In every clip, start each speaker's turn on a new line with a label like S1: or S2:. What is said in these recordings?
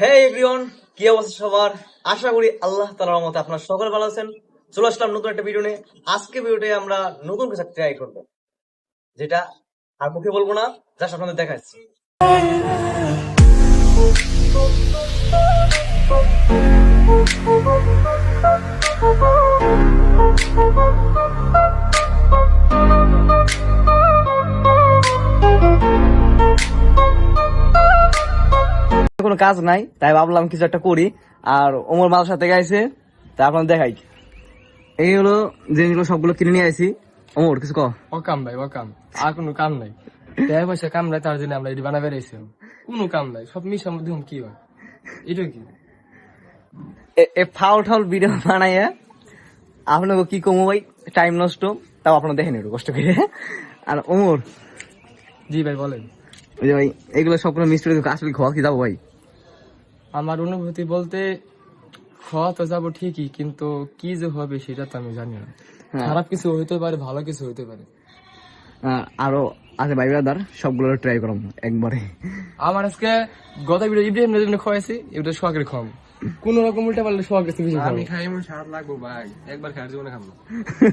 S1: হে everyone কি অবস্থা সবার? আশা করি আল্লাহ তালার মতে আপনার সকলে ভালো আছেন। চলে আসলাম নতুন একটা ভিডিও নিয়ে। আজকে ভিডিওতে আমরা নতুন কিছু ট্রাই করব, যেটা আর মুখে বলব না জাস্ট আপনাদের দেখাচ্ছি। কোনো কাজ নাই তাই ভাবলাম কিছু একটা করি। আর ওমর মাল সাথে গাইছে তা আপনার দেখাই। এই হলো জিনিসগুলো সবগুলো কিনে নিয়ে আসি ওমর কিছু কহ
S2: অকাম ভাই অকাম আর কোনো কাম নাই। দেয় পয়সা কাম নাই তার জন্য আমরা এটি বানা বেড়াইছি কোনো কাম নাই সব মিশার মধ্যে কি হয়? এটা কি?
S1: এ- ফাউল ঠাউল ভিডিও বানাইয়া আপনাকে কি কমো ভাই? টাইম নষ্ট তাও আপনারা দেখেন একটু কষ্ট করে। আর ওমর
S2: জি ভাই বলেন।
S1: ওই যে ভাই এগুলো সবগুলো মিস্ত্রি আসলে খাওয়া কি যাব ভাই?
S2: আমার অনুভূতি বলতে খাওয়া তো যাব ঠিকই কিন্তু কি যে হবে সেটা তো আমি জানি না।
S1: হ্যাঁ।
S2: খারাপ কিছু হইতে পারে ভালো কিছু হইতে পারে।
S1: আরও আছে ভাই ব্রাদার সবগুলো ট্রাই করলাম একবারে।
S2: আমার আজকে গত ভিডিও ইব্রাহিম নদী খাওয়াইছি এটা সোহাগের খাওয়াম কোন রকম উল্টা পারলে কাছে বেশি আমি খাই এমন স্বাদ লাগবো ভাই। একবার খাওয়ার জীবনে খাব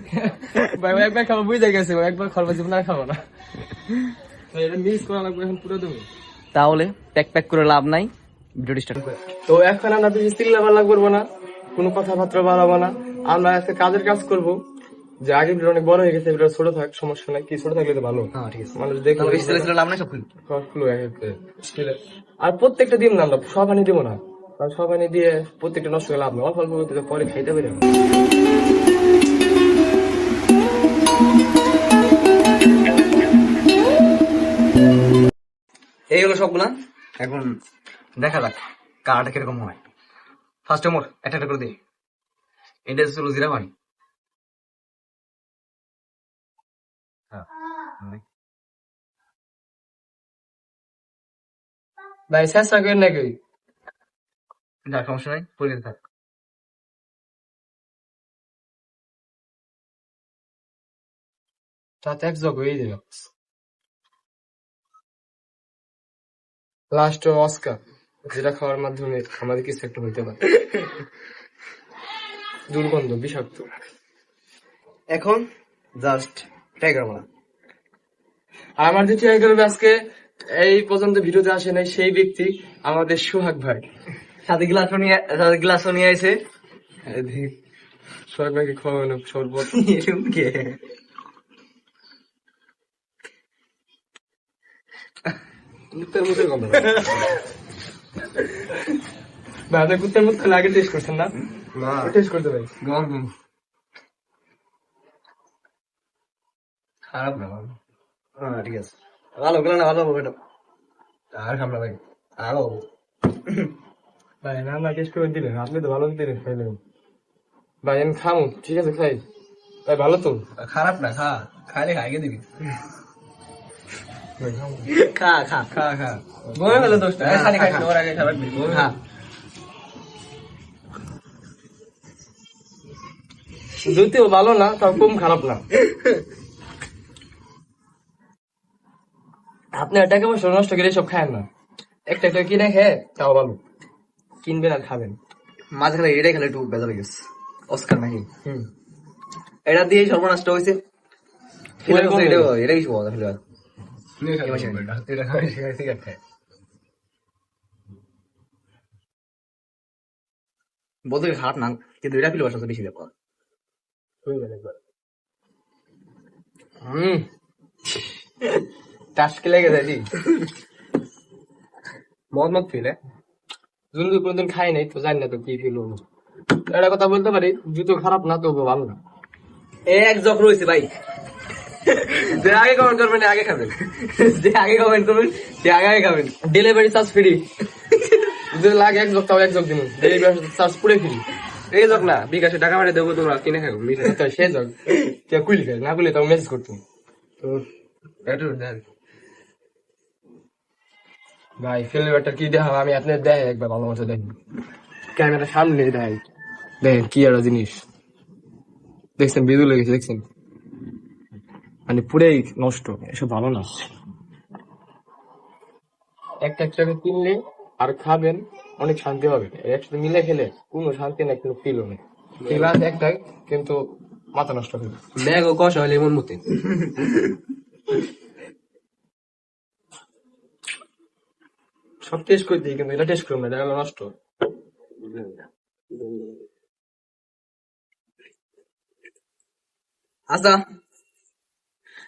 S2: ভাই ভাই একবার খাব বুঝে গেছে ভাই, একবার খাওয়ার জীবনে আর খাব না। এটা মিস করা লাগবে এখন পুরো তুমি।
S1: তাহলে প্যাক প্যাক করে লাভ নাই। ভিডিও স্টার্ট
S2: তো এখন আমরা বেশি চিল্লা পাল্লা করব না কোনো কথাবার্তা বাড়াবো না। আমরা আজকে কাজের কাজ করব যে আগে ভিডিও অনেক বড় হয়ে গেছে ভিডিও ছোট থাক সমস্যা নাই। কি ছোট থাকলে তো ভালো?
S1: হ্যাঁ ঠিক আছে।
S2: মানুষ
S1: বেশি সব খুলি।
S2: করে। আর প্রত্যেকটা দিন না আমরা সব আনি দেবো না। কারণ সব আনি দিয়ে প্রত্যেকটা নষ্ট করে লাভ নেই। অল্প অল্প করতে পরে খাইতে পারি।
S1: এই হলো সবগুলা। এখন দেখা যাক কালারটা কীরকম হয়। ফার্স্ট মোর একটা একটা করে দিই। এটা ছিল জিরা হ্যাঁ,
S2: ভাই চেষ্টা করেন নাকি?
S1: যাক সমস্যা নাই পরিচিত থাক।
S2: তাতে এক জগ হয়ে দিল। লাস্ট অস্কার যেটা খাওয়ার মাধ্যমে আমাদের কিছু একটা হইতে পারে। দুর্গন্ধ বিষাক্ত।
S1: এখন জাস্ট না
S2: আর আমার যে ট্রাই করবে আজকে এই পর্যন্ত ভিডিওতে আসে নাই সেই ব্যক্তি আমাদের সোহাগ ভাই।
S1: সাথে গ্লাসও নিয়ে সাথে গ্লাসও নিয়ে আসে
S2: সোহাগ ভাইকে খাওয়ানো শরবত। মুখের গন্ধ ভাই আপনি কুত্তার মুখ আগে টেস্ট করছেন না?
S1: না।
S2: টেস্ট করতে ভাই
S1: গরম খারাপ না ভালো। হ্যাঁ ঠিক আছে। ভালো গেল না ভালো হবে আর খাব না ভাই আরও
S2: ভাই না না টেস্ট করে দিলেন। আপনি তো ভালো দিলেন খাইলেন। ভাই আমি খামু ঠিক আছে খাই। ভাই ভালো তো?
S1: খারাপ না খা খাইলে খাইকে দিবি। খা খা।
S2: খা খা। বলে ফেলে দোষটা। খালি খাই ওর আগে খাবার
S1: খা।
S2: যদিও ভালো না তাও কম খারাপ না। আপনি টাকা পয়সা নষ্ট করে সব খায় না। একটা একটা কিনে খেয়ে তাও ভালো। কিনবেন আর খাবেন।
S1: মাঝখানে এটাই খেলে একটু বেজার হয়ে গেছে। অস্কার নাকি?
S2: হুম।
S1: এটা দিয়ে সর্বনাশটা হয়েছে। ফিলার
S2: ওরকম
S1: এটা
S2: নেই।
S1: এটা বলা ফিলার বলতে খারাপ না কিন্তু এটা ফিল সবচেয়ে বেশি ব্যাপার
S2: হুম। টাস্কে লেগে যায় জি। মদ মত ফিল জুন্দু কোনদিন খাই নাই তো জানি না তো কি ফিল হলো একটা কথা বলতে পারি জুতো খারাপ না তো ভালো না।
S1: এক জক রয়েছে ভাই। যে আগে কমেন্ট করবেন আগে খাবেন। যে আগে কমেন্ট করবেন, সে আগে আগে খাবেন।
S2: ডেলিভারি চার্জ ফ্রি যদি লাগে এক জগ, তাও এক জগ দিন ডেলিভারি চার্জ পুরো ফ্রি
S1: এই জক না, বিকাশে টাকা পাঠিয়ে দেবো, তোমরা কিনে খাব
S2: তো সে জগ। কে কুইলি খাই না কুইলি তাও মেসেজ করতাম তো
S1: একটু দেন
S2: ভাই ফ্লেভারটা কি দেখা আমি আপনার দেয়, একবার ভালো মতো দেখেন ক্যামেরা সামনে দেয়। দেখেন কি একটা জিনিস। দেখছেন বিদু লেগেছে, দেখছেন? মানে পুরাই নষ্ট এসব ভালো না। একটা একটা কিনলে আর খাবেন অনেক শান্তি হবে। একসাথে মিলে খেলে কোনো শান্তি নাই কোনো ফিলও নেই। ফিল আছে একটাই কিন্তু মাথা নষ্ট হবে
S3: ব্যাগ ও কষা হলে মন মতে।
S2: সব টেস্ট করে দিই কিন্তু এটা টেস্ট করব না এটা নষ্ট।
S1: আচ্ছা।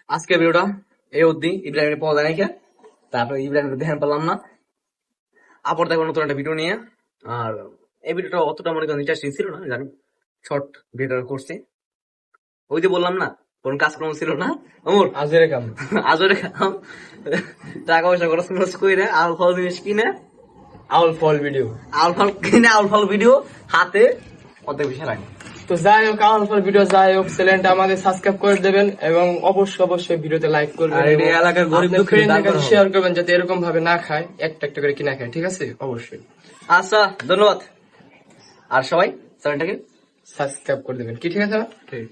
S1: আজকে ভিডিওটা এই অবধি। ইব্রাহিমের পাওয়া যায় নাকি তারপরে ইব্রাহিমের ধ্যান পেলাম না। আবার দেখব নতুন একটা ভিডিও নিয়ে। আর এই ভিডিওটা অতটা মনে করেন ইন্টারেস্টিং ছিল না জানি। শর্ট ভিডিও করছি। ওই যে বললাম না কোন কাজকর্ম ছিল না। ওমর
S2: আজের কাম।
S1: আজরে খাম টাকা পয়সা খরচ খরচ করে আল ফল জিনিস কিনে
S2: আউল ফল ভিডিও
S1: আল ফল কিনে আল ফল ভিডিও হাতে অর্ধেক বিষয় লাগে
S2: তো যাই হোক আমার ভিডিও যাই হোক চ্যানেলটা আমাদের সাবস্ক্রাইব করে দেবেন এবং অবশ্যই অবশ্যই ভিডিওতে লাইক করবেন
S3: আর এটা এলাকার গরিব দুঃখীদের কাছে
S2: শেয়ার করবেন যাতে এরকম ভাবে না খায় একটা একটা করে কিনা খায় ঠিক আছে? অবশ্যই।
S1: আচ্ছা ধন্যবাদ। আর সবাই চ্যানেলটাকে
S2: সাবস্ক্রাইব করে দেবেন। কি ঠিক আছে?
S3: ঠিক।